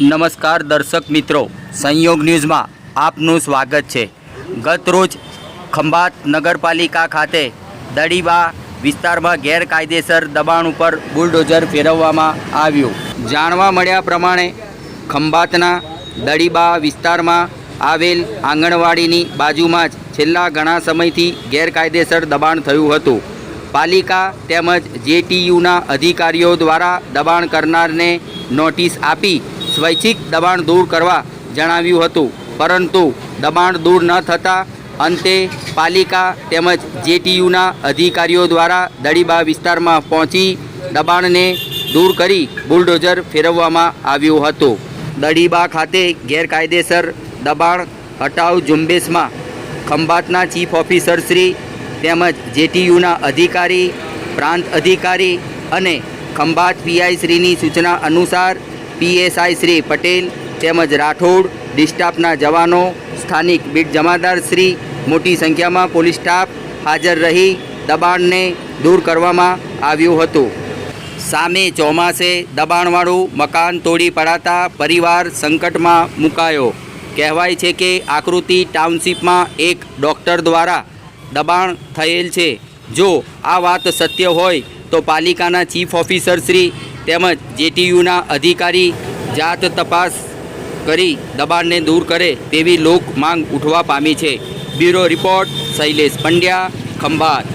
નમસ્કાર દર્શક મિત્રો, સંયોગ ન્યૂઝમાં આપનું સ્વાગત છે. ગત રોજ ખંભાત નગરપાલિકા ખાતે દડીબા વિસ્તારમાં ગેરકાયદેસર દબાણ ઉપર બુલડોઝર ફેરવવામાં આવ્યું. જાણવા મળ્યા પ્રમાણે ખંભાતના દડીબા વિસ્તારમાં આવેલ આંગણવાડીની બાજુમાં જ છેલ્લા ઘણા સમયથી ગેરકાયદેસર દબાણ થયું હતું. પાલિકા તેમજ જેટીયુના અધિકારીઓ દ્વારા દબાણ કરનારને નોટિસ આપી સ્વૈચ્છિક દબાણ દૂર કરવા જણાવ્યું હતું. પરંતુ દબાણ દૂર ન થતાં અંતે પાલિકા તેમજ જેટીયુના અધિકારીઓ દ્વારા દડીબા વિસ્તારમાં પહોંચી દબાણને દૂર કરી બુલડોઝર ફેરવવામાં આવ્યું હતું. દડીબા ખાતે ગેરકાયદેસર દબાણ હટાવ ઝુંબેશમાં ખંભાતના ચીફ ઓફિસર શ્રી તેમજ જેટીયુના અધિકારી, પ્રાંત અધિકારી અને ખંભાત પીઆઈ શ્રીની સૂચના અનુસાર પીએસઆઈ શ્રી પટેલ તેમજ રાઠોડ ડિસ્ટાફના જવાનો, સ્થાનિક બીટ જમાદાર શ્રી, મોટી સંખ્યામાં પોલીસ સ્ટાફ હાજર રહી દબાણને દૂર કરવામાં આવ્યું હતું. સામે ચોમાસે દબાણવાળું મકાન તોડી પડાતા પરિવાર સંકટમાં મુકાયો. કહેવાય છે કે આકૃતિ ટાઉનશીપમાં એક ડૉક્ટર દ્વારા દબાણ થયેલ છે. જો આ વાત સત્ય હોય, તો પાલિકાના ચીફ ઓફિસર શ્રી તેમજ જેટીયુના અધિકારી જાત તપાસ કરી દબાણને દૂર કરે તેવી લોક માંગ ઉઠવા પામી છે. Bureau report, Shailesh Pandya, Khambhat.